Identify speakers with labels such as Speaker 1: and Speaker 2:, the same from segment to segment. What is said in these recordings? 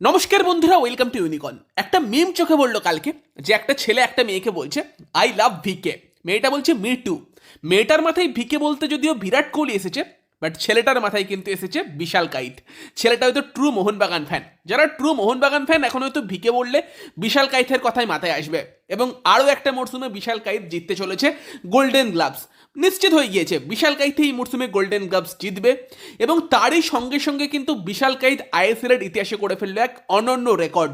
Speaker 1: নমস্কার বন্ধুরা welcome to ইউনিকন একটা মিম চোখে বলল কালকে, যে একটা ছেলে একটা মেয়েকে বলছে আই লাভ ভিকে মেয়েটা বলছে মি টু মেয়েটার মাথায় ভিকে বলতে যদিও বিরাট কোহলি এসেছে বাট ছেলেটার মাথায় কিন্তু এসেছে বিশাল কাইট। ছেলেটা হয়তো ট্রু মোহনবাগান ফ্যান যারা ট্রু মোহনবাগান ফ্যান এখন হয়তো ভিকে বললে বিশাল কাইথের কথাই মাথায় আসবে। এবং আরও একটা মরশুমে বিশাল কাইত জিততে চলেছে গোল্ডেন গ্লাভস নিশ্চিত হয়ে গিয়েছে। বিশাল কাইথে এই মরশুমে গোল্ডেন গ্লাভস জিতবে এবং তারই সঙ্গে সঙ্গে কিন্তু বিশাল কাইত আইএসএল এর ইতিহাসে করে ফেলল এক অনন্য রেকর্ড।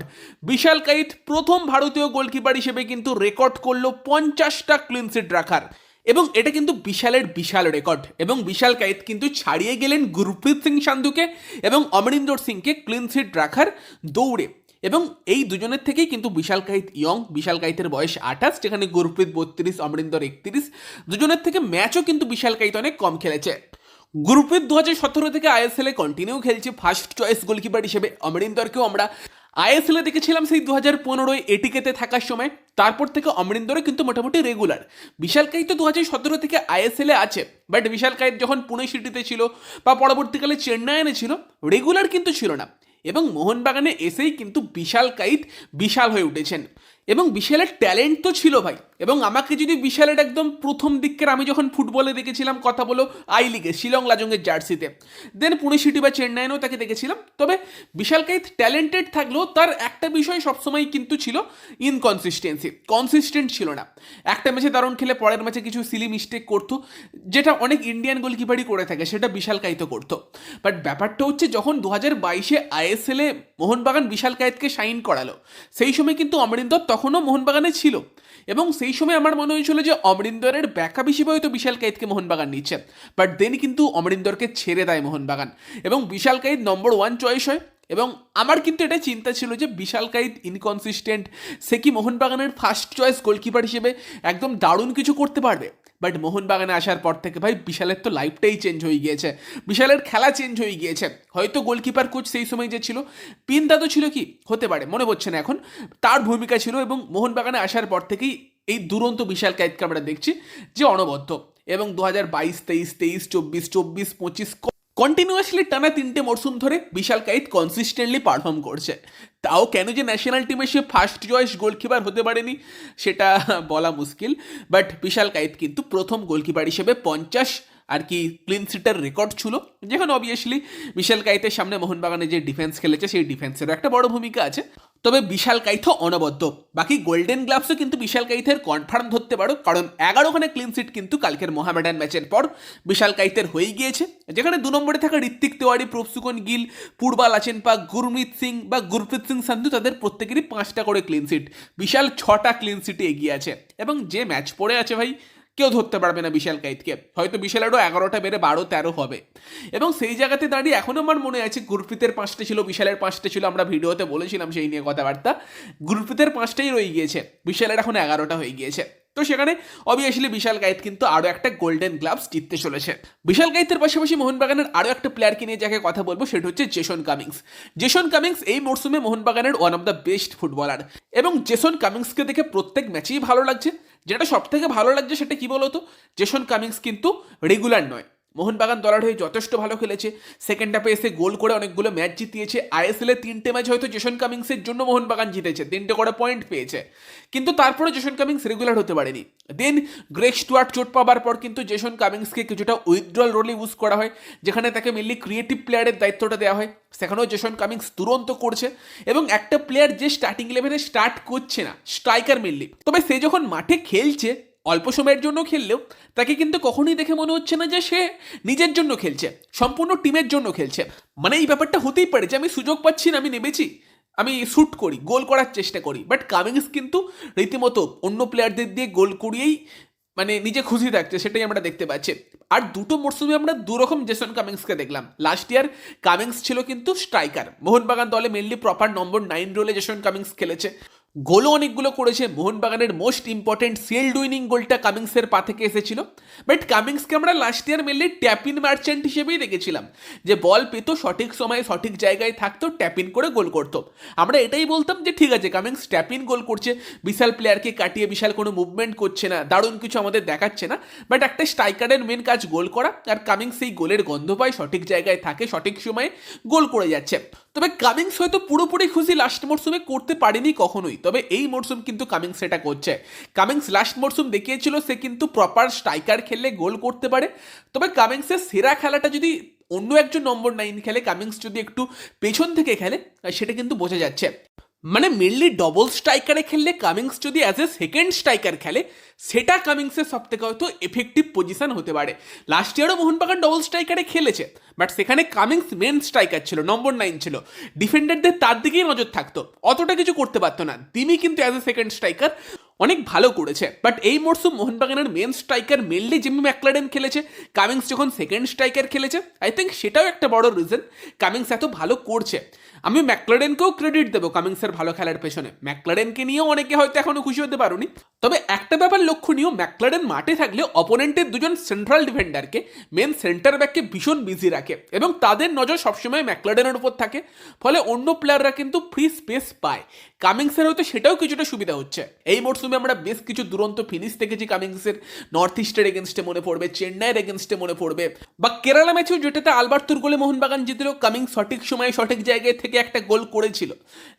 Speaker 1: বিশাল কাইত প্রথম ভারতীয় গোলকিপার হিসেবে কিন্তু রেকর্ড করল পঞ্চাশটা ক্লিনসিট রাখার এবং এটা কিন্তু বিশালের বিশাল রেকর্ড এবং বিশাল কাইত কিন্তু ছাড়িয়ে গেলেন গুরপ্রীত সিং সান্ধুকে এবং অমরিন্দর সিংকে ক্লিনসিট রাখার দৌড়ে। এবং এই দুজনের থেকেই কিন্তু বিশাল কাইত ইয়ং, বিশাল কাইতের বয়স আঠাশ, যেখানে গুরপ্রীত বত্রিশ, অমরিন্দর একত্রিশ, দুজনের থেকে ম্যাচও কিন্তু বিশাল কাইত অনেক কম খেলেছে। গ্রুপের দু হাজার সতেরো থেকে আইএসএল কন্টিনিউ খেলছে ফার্স্ট চয়েস গোলকিপার হিসেবে, অমরিন্দরকেও আমরা আইএসএল এ দেখেছিলাম সেই দু হাজার পনেরোয় এটিকেতে থাকার সময়, তারপর থেকে অমরিন্দরও কিন্তু মোটামুটি রেগুলার বিশাল কাইত তো দু হাজার সতেরো থেকে আইএসএল এ আছে বাট বিশাল কাইত যখন পুনে সিটিতে ছিল বা পরবর্তীকালে চেন্নাইনে ছিল রেগুলার কিন্তু ছিল না। এবং মোহনবাগানে এসেই কিন্তু বিশাল কাইত বিশাল হয়ে উঠেছেন। এবং বিশালের ট্যালেন্ট তো ছিল ভাই। এবং আমাকে যদি বিশালের একদম প্রথম দিকের আমি যখন ফুটবলে দেখেছিলাম কথা বলো আই লিগে শিলং লাজংয়ের জার্সিতে। দেন পুনে সিটি বা চেন্নাইনেও তাকে দেখেছিলাম। তবে বিশাল কাইত ট্যালেন্টেড থাকলেও তার একটা বিষয় সবসময় কিন্তু ছিল ইনকনসিস্টেন্সি কনসিস্টেন্ট ছিল না। একটা ম্যাচে দারুণ খেলে পরের ম্যাচে কিছু সিলি মিস্টেক করতো, যেটা অনেক ইন্ডিয়ান গোলকিপারই করে থাকে, সেটা বিশাল কাইত করতো। বাট ব্যাপারটা হচ্ছে যখন দু হাজার বাইশে আইএসএলে মোহনবাগান বিশাল কায়েতকে সাইন করালো, সেই সময় কিন্তু অমরিন্দর তখনও মোহনবাগানে ছিল। এবং সেই সময় আমার মনে হয়েছিল যে অমরিন্দরের ব্যাকআপ হিসেবে হয়তো বিশাল কাইতকে মোহনবাগান নিচ্ছে বাট দেন কিন্তু অমরিন্দরকে ছেড়ে দেয় মোহনবাগান। এবং বিশাল কাইত নম্বর ওয়ান চয়েস হয়, এবং আমার কিন্তু এটা চিন্তা ছিল যে বিশাল কাইত ইনকনসিস্টেন্ট সে কি মোহনবাগানের ফার্স্ট চয়েস গোলকিপার হিসেবে একদম দারুণ কিছু করতে পারবে? বাট মোহনবাগানে আসার পর থেকে ভাই বিশালের তো লাইফটাই চেঞ্জ হয়ে গিয়েছে, বিশালের খেলা চেঞ্জ হয়ে গিয়েছে। হয়তো গোলকিপার কোচ সেই সময় যে ছিল, পিনদা তো ছিল কি? হতে পারে, মনে পড়ছে না এখন। তার ভূমিকা ছিল এবং মোহনবাগানে আসার পর থেকেই এই দুরন্ত বিশাল কাইতকে আমরা দেখছি যে অনবদ্য। এবং দু হাজার বাইশ, তেইশ তেইশ, চব্বিশ চব্বিশ, পঁচিশ কন্টিনিউয়াসলি টানা তিনটে মরশুম ধরে বিশাল কাইত কনসিস্টেন্টলি পারফর্ম করছে। তাও কেন যে ন্যাশনাল টিমে সে ফার্স্ট চয়েস গোলকিপার হতে পারেনি, সেটা বলা মুশকিল। বাট বিশাল কাইত কিন্তু প্রথম গোলকিপার হিসেবে পঞ্চাশ আর কি ক্লিন সিটার রেকর্ড ছিল। যেখানে অবভিয়াসলি বিশাল কাইতের সামনে মোহনবাগানে যে ডিফেন্স খেলেছে, সেই ডিফেন্সেরও একটা বড় ভূমিকা আছে। তবে বিশাল কাইথ অনবদ্য। বাকি গোল্ডেন গ্লাভসও কিন্তু বিশাল কাইথের কনফার্ম ধরতে পারো, কারণ এগারোখানে ক্লিন সিট কিন্তু কালকের মোহামেডান ম্যাচের পর বিশাল কাইথের হয়েই গিয়েছে, যেখানে দু নম্বরে থাকা ঋত্বিক তেওয়ারি প্রফসুকন গিল, পূর্বা লাচেনপা, গুরমিত সিং বা গুরপ্রীত সিং সান্ধু তাদের প্রত্যেকেরই পাঁচটা করে ক্লিন সিট বিশাল ছটা ক্লিন সিটে এগিয়ে আছে। এবং যে ম্যাচ পড়ে আছে ভাই কেউ ধরতে পারবে না বিশাল কাইতকে। হয়তো বিশালেরও এগারোটা বেড়ে বারো, তেরো হবে। এবং সেই জায়গাতে দাঁড়িয়ে এখনও আমার মনে আছে, গুরপ্রীতের পাঁচটা ছিল, বিশালের পাঁচটা ছিল, আমরা ভিডিওতে বলেছিলাম সেই নিয়ে কথাবার্তা। গুরপ্রীতের পাঁচটাই রয়ে গিয়েছে, বিশালের এখন এগারোটা হয়ে গিয়েছে। তো সেখানে অবভিয়াসলি বিশাল গাইত কিন্তু আরও একটা গোল্ডেন গ্লাভস জিততে চলেছে। বিশাল গাইতের পাশাপাশি মোহনবাগানের আরও একটা প্লেয়ারকে নিয়ে যাকে কথা বলব, সেটা হচ্ছে জেসন কামিংস জেসন কামিংস এই মরশুমে মোহনবাগানের one of the best footballer এবং জেসন কামিংসকে দেখে প্রত্যেক ম্যাচেই ভালো লাগছে। যেটা সব থেকে ভালো লাগছে সেটা কি বলতো? জেসন কামিংস কিন্তু রেগুলার নয়। মোহনবাগান দলার হয়ে যথেষ্ট ভালো খেলেছে। সেকেন্ড হাফে এসে গোল করে অনেকগুলো ম্যাচ জিতিয়েছে। আইএসএল তিনটে ম্যাচ হয়তো জেসন কামিংসের জন্য মোহনবাগান জিতেছে। তিনটে করে পয়েন্ট পেয়েছে। কিন্তু তারপরে জেসন কামিংস রেগুলার হতে পারেনি। দেন গ্রেক স্টুয়ার্ট চোট পাবার পর কিন্তু জেসন কামিংসকে কিছুটা উইথড্রল রোলে ইউজ করা হয়, যেখানে তাকে মেনলি ক্রিয়েটিভ প্লেয়ারের দায়িত্বটা দেওয়া হয়। সেখানেও জেসন কামিংস তুরন্ত করছে এবং একটা প্লেয়ার যে স্টার্টিং ইলেভেনে স্টার্ট করছে না স্ট্রাইকার মেনলি তবে সে যখন মাঠে খেলছে অল্প সময়ের জন্য খেললেও তাকে কিন্তু কখনোই দেখে মনে হচ্ছে না যে সে নিজের জন্য খেলছে, সম্পূর্ণ টিমের জন্য খেলছে। মানে এই ব্যাপারটা হতেই পারে যে আমি সুযোগ পাচ্ছি না, আমি নেমেছি, আমি শ্যুট করি, গোল করার চেষ্টা করি। বাট কামিংস কিন্তু রীতিমতো অন্য প্লেয়ারদের দিয়ে গোল করিয়েই মানে নিজে খুশি থাকছে, সেটাই আমরা দেখতে পাচ্ছি। আর দুটো মরশুমে আমরা দুরকম জেসন কামিংসকে দেখলাম। লাস্ট ইয়ার কামিংস ছিল কিন্তু স্ট্রাইকার মোহনবাগান দলে মেনলি প্রপার নম্বর নাইন রোলে জেসন কামিংস খেলেছে। গোলও অনেকগুলো করেছে। মোহনবাগানের মোস্ট ইম্পর্টেন্ট সিল্ড উইনিং গোলটা কামিংসের পা থেকে এসেছিল। বাট কামিংসকে আমরা last year mainly tap in merchant হিসেবেই দেখেছিলাম। যে বল পেতো, সঠিক সময়ে সঠিক জায়গায় থাকতো ট্যাপিন করে গোল করতো। আমরা এটাই বলতাম যে ঠিক আছে কামিংস ট্যাপিন গোল করছে। বিশাল প্লেয়ারকে কাটিয়ে বিশাল কোনো মুভমেন্ট করছে না, দারুণ কিছু আমাদের দেখাচ্ছে না। বাট একটা স্ট্রাইকারের মেন কাজ গোল করা, আর কামিংস সেই গোলের গন্ধ পায়, সঠিক জায়গায় থাকে, সঠিক সময়ে গোল করে যাচ্ছে। তবে কামিংস হয়তো পুরোপুরি খুশি লাস্ট মরসুমে করতে পারেনি কখনোই। তবে এই মরসুম কিন্তু কামিংস এটা করছে। কামিংস লাস্ট মরসুম দেখিয়েছিল, সে কিন্তু প্রপার স্ট্রাইকার খেললে গোল করতে পারে। তবে কামিংসের সেরা খেলাটা যদি অন্য একজন নম্বর নাইন খেলে কামিংস যদি একটু পেছন থেকে খেলে, সেটা কিন্তু বোঝা যাচ্ছে। মানে মেনলি ডবল স্ট্রাইকারে খেললে কামিংস যদি অ্যাজ এ সেকেন্ড স্ট্রাইকার খেলে, সেটা কামিংসের সব থেকে হয়তো এফেক্টিভ পজিশন হতে পারে। লাস্ট ইয়ারও মোহনবাগান ডবল স্ট্রাইকারে খেলেছে বাট সেখানে কামিংস মেন স্ট্রাইকার ছিল নম্বর নাইন ছিল। ডিফেন্ডারদের তার দিকেই নজর থাকতো, অতটা কিছু করতে পারতো না। তিনি কিন্তু অ্যাজ এ সেকেন্ড স্ট্রাইকার অনেক ভালো করেছে বাট এই মরশুম মোহনবাগানের main striker mainly Jimmy McLaren খেলেছে কামিংস যখন সেকেন্ড স্ট্রাইকার খেলেছে আই থিঙ্ক সেটাও একটা বড় রিজন কামিংস এত ভালো করছে। আমি ম্যাকলারেনকেও ক্রেডিট দেবো কামিংসের ভালো খেলার পেছনে। ম্যাকলারেনকে নিয়েও অনেকে হয়তো এখনও খুশি হতে পারোনি। তবে একটা ব্যাপার লক্ষণীয় ম্যাকলারেন মাঠে থাকলে অপোনেন্টের দুজন সেন্ট্রাল ডিফেন্ডারকে মেন সেন্টার ব্যাককে ভীষণ বিজি রাখে এবং তাদের নজর সবসময় ম্যাকলারেনের উপর থাকে। ফলে অন্য প্লেয়াররা কিন্তু ফ্রি স্পেস পায়। কামিংসের হয়তো সেটাও কিছুটা সুবিধা হচ্ছে। এই মরশুমে আমরা বেশ কিছু দুরন্ত ফিনিশ দেখেছি কামিংসের নর্থ ইস্টের এগেনস্টে মনে পড়বে চেন্নাইয়ের এগেনস্টে মনে পড়বে। বা কেরালা ম্যাচেও যেটাতে আলবার্তুর গোলে মোহনবাগান জিতল কামিংস সঠিক সময়ে সঠিক জায়গায় থেকে একটা গোল করেছিল,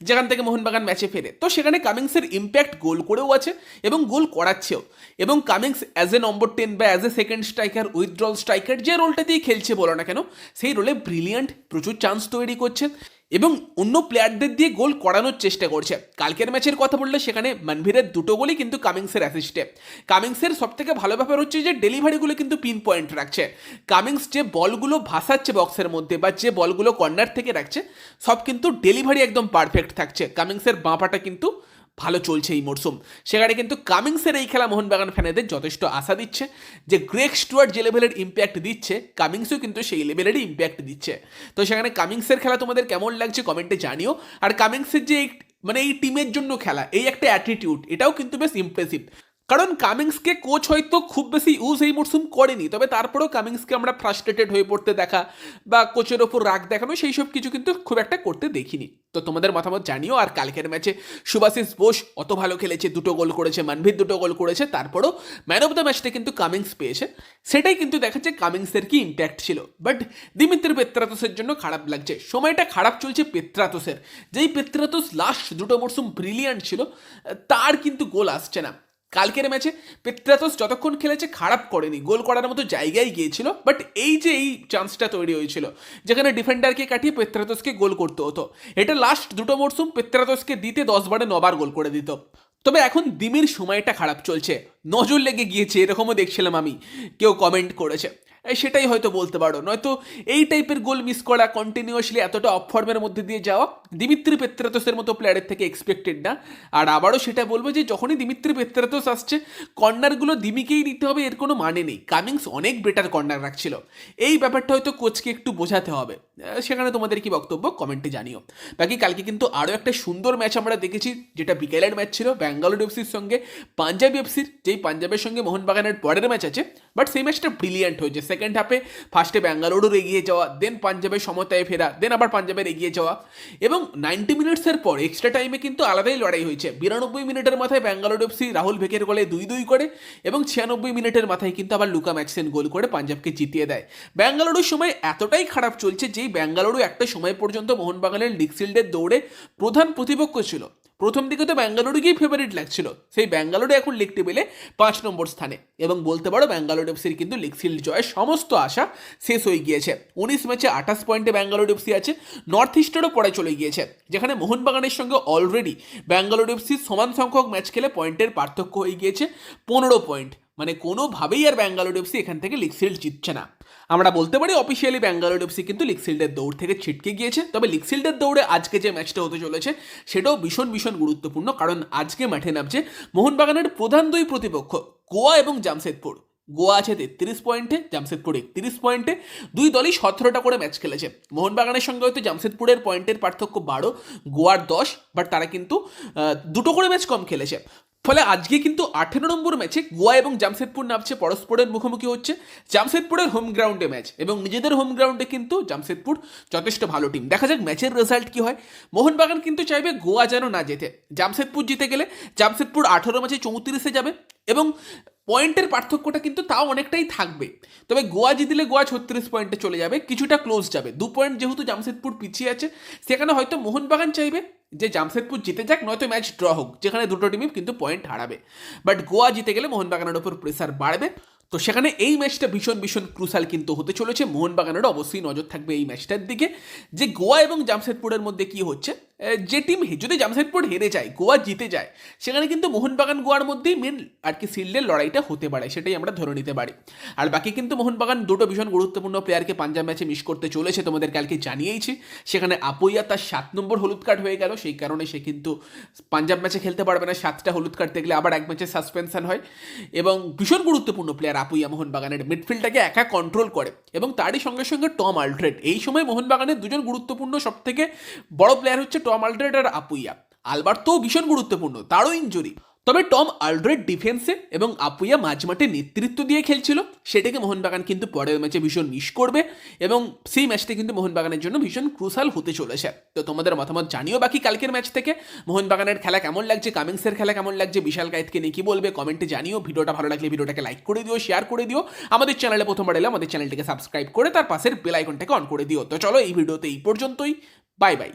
Speaker 1: যেখান থেকে মোহনবাগান ম্যাচে ফেরে। তো সেখানে কামিংসের ইম্প্যাক্ট গোল করেও আছে এবং গোল করাচ্ছেও। এবং Cummings as a number ten বা as a second striker withdrawal striker যে রোলটা দিয়ে খেলছে বলো না কেন, সেই রোলে ব্রিলিয়ান্ট প্রচুর চান্স তৈরি করছে। এবং অন্য প্লেয়ারদের দিয়ে গোল করানোর চেষ্টা করছে। কালকের ম্যাচের কথা বললে সেখানে মানভীরের দুটো গোলই কিন্তু কামিংসের অ্যাসিস্টে কামিংসের সব থেকে ভালো ব্যাপার হচ্ছে যে ডেলিভারিগুলো কিন্তু পিন পয়েন্ট রাখছে। কামিংস যে বলগুলো ভাসাচ্ছে বক্সের মধ্যে বা যে বলগুলো কর্নার থেকে রাখছে, সব কিন্তু ডেলিভারি একদম পারফেক্ট থাকছে। কামিংসের বাঁপাটা কিন্তু ভালো চলছে এই মরশুম সেখানে কিন্তু কামিংসের এই খেলা মোহনবাগান ফ্যানেদের যথেষ্ট আশা দিচ্ছে। যে গ্রেক স্টুয়ার্ট যে লেভেলের ইম্প্যাক্ট দিচ্ছে, কামিংসও কিন্তু সেই লেভেলেরই ইম্প্যাক্ট দিচ্ছে। তো সেখানে কামিংসের খেলা তোমাদের কেমন লাগছে কমেন্টে জানিও। আর কামিংসের যে মানে এই টিমের জন্য খেলা, এই একটা অ্যাটিটিউড এটাও কিন্তু বেশ ইমপ্রেসিভ কারণ কামিংসকে কোচ হয়তো খুব বেশি ইউজ এই মরশুম করেনি, তবে তারপরেও কামিংসকে আমরা ফ্রাস্ট্রেটেড হয়ে পড়তে দেখা বা কোচের ওপর রাগ দেখানো, সেই সব কিছু কিন্তু খুব একটা করতে দেখিনি। তো তোমাদের মতামত জানিও, আর কালকের ম্যাচে সুভাশিস বোস অত ভালো খেলেছে, দুটো গোল করেছে, মানভীর দুটো গোল করেছে, তারপরও ম্যান অফ দ্য ম্যাচটা কিন্তু কামিংস পেয়েছে। সেটাই কিন্তু দেখাচ্ছে কামিংসের কি ইম্প্যাক্ট ছিল। বাট দিমিত্র পেত্রাতোসের জন্য খারাপ লাগছে। সময়টা খারাপ চলছে পেত্রাতোসের যেই পেত্রাতোস লাস্ট দুটো মরশুম ব্রিলিয়ান্ট ছিল, তার কিন্তু গোল আসছে না। কালকের ম্যাচে পেত্রাতোস যতক্ষণ খেলেছে খারাপ করেনি। গোল করার মতো জায়গায় গিয়েছিল বাট এই যে এই চান্সটা তৈরি হয়েছিল, যেখানে ডিফেন্ডারকে কাটিয়ে পেত্রাতোসকে গোল করতে হতো। এটা লাস্ট দুটো মরশুম পেত্রাতোসকে দিতে দশ বারে নবার গোল করে দিত। তবে এখন দিমির সময়টা খারাপ চলছে। নজর লেগে গিয়েছে, এরকমও দেখছিলাম আমি। কেউ কমেন্ট করেছে। সেটাই হয়তো বলতে পারো। নয়তো এই টাইপের গোল মিস করা কন্টিনিউয়াসলি এতটা অফ ফর্মের মধ্যে দিয়ে যাওয়া দিমিত্রি পেত্রাতোসের মতো প্লেয়ারের থেকে এক্সপেক্টেড না। আর আবারও সেটা বলব যে, যখনই দিমিত্রি পেত্রাতোস আসছে কর্নারগুলো দিমিকেই নিতে হবে, এর কোনো মানে নেই। কামিংস অনেক বেটার কর্নার রাখছিল। এই ব্যাপারটা হয়তো কোচকে একটু বোঝাতে হবে। সেখানে তোমাদের কি বক্তব্য? কমেন্টে জানিও। বাকি কালকে কিন্তু আরও একটা সুন্দর ম্যাচ আমরা দেখেছি, যেটা বিকেলের ম্যাচ ছিল ব্যাঙ্গালোর এফসির সঙ্গে। পাঞ্জাব এফসির যেই পাঞ্জাবের সঙ্গে মোহনবাগানের পরের ম্যাচ আছে বাট সেই ম্যাচটা ব্রিলিয়ান্ট হয়েছে। সেকেন্ড হাফে ফার্স্টে ব্যাঙ্গালোরের এগিয়ে যাওয়া দেন পাঞ্জাবের সমতায় ফেরা দেন আবার পাঞ্জাবের এগিয়ে যাওয়া এবং নাইনটি মিনিটসের পর এক্সট্রা টাইমে কিন্তু আলাদাই লড়াই হয়েছে। বিরানব্বই মিনিটের মাথায় ব্যাঙ্গালোর এফসি রাহুল ভেকের গোলে দুই দুই করে এবং ছিয়ানব্বই মিনিটের মাথায় কিন্তু আবার লুকা ম্যাক্সেন গোল করে পাঞ্জাবকে জিতিয়ে দেয়। ব্যাঙ্গালুরুর সময় এতটাই খারাপ চলছে যেই ব্যাঙ্গালুরু একটা সময় পর্যন্ত মোহনবাগানের লিগ শিল্ডের দৌড়ে প্রধান প্রতিপক্ষ ছিল। প্রথম দিকে তো ব্যাঙ্গালুরুকেই ফেভারিট লাগছিল। সেই ব্যাঙ্গালোরে এখন লিগ টেবিলে পাঁচ নম্বর স্থানে। এবং বলতে পারো ব্যাঙ্গালোর এফসির কিন্তু লিগ শিল্ড জয়ের সমস্ত আশা শেষ হয়ে গিয়েছে। উনিশ ম্যাচে আঠাশ পয়েন্টে ব্যাঙ্গালোর এফসি আছে নর্থ ইস্টেরও পরে চলে গিয়েছে। যেখানে মোহনবাগানের সঙ্গে অলরেডি ব্যাঙ্গালোর এফসি সমান সংখ্যক ম্যাচ খেলে পয়েন্টের পার্থক্য হয়ে গিয়েছে। পনেরো পয়েন্ট। মানে কোনোভাবেই আর ব্যাঙ্গালোর এফসি এখান থেকে লিগ শিল্ড জিতছে না। আমরা বলতে পারি অফিসিয়ালি ব্যাঙ্গালোর এফসি কিন্তু লিগ শিল্ডের দৌড় থেকে ছিটকে গিয়েছে। তবে লিগ শিল্ডের দৌড়ে আজকে যে ম্যাচটা হতে চলেছে, সেটাও ভীষণ ভীষণ গুরুত্বপূর্ণ, কারণ আজকে মাঠে নামছে মোহনবাগানের প্রধান দুই প্রতিপক্ষ, গোয়া এবং জামশেদপুর। গোয়া আছে তেত্রিশ পয়েন্টে, জামশেদপুর একত্রিশ পয়েন্টে, দুই দলই সতেরোটা করে ম্যাচ খেলেছে। মোহনবাগানের সঙ্গে হয়তো জামশেদপুরের পয়েন্টের পার্থক্য বারো, গোয়ার দশ বাট তারা কিন্তু দুটো করে ম্যাচ কম খেলেছে। ফলে আজকে কিন্তু আঠেরো নম্বর ম্যাচে গোয়া এবং জামশেদপুর নামছে, পরস্পরের মুখোমুখি হচ্ছে। জামশেদপুরের হোম গ্রাউন্ডে ম্যাচ এবং নিজেদের হোম গ্রাউন্ডে কিন্তু জামশেদপুর যথেষ্ট ভালো টিম দেখা যাক ম্যাচের রেজাল্ট কি হয়। মোহনবাগান কিন্তু চাইবে গোয়া যেন না জেতে। জামশেদপুর জিতে গেলে জামশেদপুর আঠেরো ম্যাচে চৌত্রিশে যাবে এবং পয়েন্টের পার্থক্যটা কিন্তু তাও অনেকটাই থাকবে। তবে গোয়া জিতলে গোয়া ছত্রিশ পয়েন্টে চলে যাবে, কিছুটা ক্লোজ যাবে। দু পয়েন্ট যেহেতু জামশেদপুর পিছিয়ে আছে, সেখানে হয়তো মোহনবাগান চাইবে যে জামশেদপুর জিতে যাক, নয়তো ম্যাচ ড্র হোক, যেখানে দুটো টিমই কিন্তু পয়েন্ট হারাবে। বাট গোয়া জিতে গেলে মোহনবাগানের ওপর প্রেসার বাড়বে। তো সেখানে এই ম্যাচটা ভীষণ ভীষণ ক্রুশাল কিন্তু হতে চলেছে। মোহনবাগানেরও অবশ্যই নজর থাকবে এই ম্যাচটার দিকে। যে গোয়া এবং জামশেদপুরের মধ্যে কি হচ্ছে যে টিম যদি জামশেদপুর হেরে যায়, গোয়া জিতে যায়, সেখানে কিন্তু মোহনবাগান গোয়ার মধ্যেই মেন আর কি সিল্ডের লড়াইটা হতে পারে, সেটাই আমরা ধরে নিতে পারি। আর বাকি কিন্তু মোহনবাগান দুটো ভীষণ গুরুত্বপূর্ণ প্লেয়ারকে পাঞ্জাব ম্যাচে মিস করতে চলেছে, তোমাদের কালকে জানিয়েইছি। সেখানে আপুইয়া তার সাত নম্বর হলুদ কার্ড হয়ে গেল, সেই কারণে সে কিন্তু পাঞ্জাব ম্যাচে খেলতে পারবে না। সাতটা হলুদ কার্ড দেখলে আবার এক ম্যাচে সাসপেনশন হয়। এবং ভীষণ গুরুত্বপূর্ণ প্লেয়ার আপুইয়া মোহনবাগানের মিডফিল্ডটাকে একা কন্ট্রোল করে। এবং তারই সঙ্গে সঙ্গে টম আলড্রেড এই সময় মোহনবাগানের দুজন গুরুত্বপূর্ণ সব থেকে বড় প্লেয়ার হচ্ছে টম আলড্রেড আর আপুইয়া আলবার্তও ভীষণ গুরুত্বপূর্ণ, তারও ইঞ্জুরি তবে টম আলড্রেড ডিফেন্সে এবং আপুইয়া মাঝমাঠে নেতৃত্ব দিয়ে খেলছিল। সেটাকে মোহনবাগান কিন্তু পরের ম্যাচে ভীষণ মিস করবে এবং সেই ম্যাচটা কিন্তু মোহনবাগানের জন্য ভীষণ ক্রুশাল হতে চলেছে। তো তোমাদের মতামত জানিও বাকি কালকের ম্যাচ থেকে। মোহনবাগানের খেলা কেমন লাগছে? কামিংসের খেলা কেমন লাগছে? বিশাল কায়েতকে নিয়ে কি বলবে? কমেন্টে জানিও। ভিডিওটা ভালো লাগলে ভিডিওটাকে লাইক করে দিও শেয়ার করে দিও। আমাদের চ্যানেলে প্রথমবার এলে আমাদের চ্যানেলটিকে সাবস্ক্রাইব করে তার পাশের বেল আইকনটাকে অন করে দিও। তো চলো এই ভিডিওতে এই পর্যন্তই। Bye bye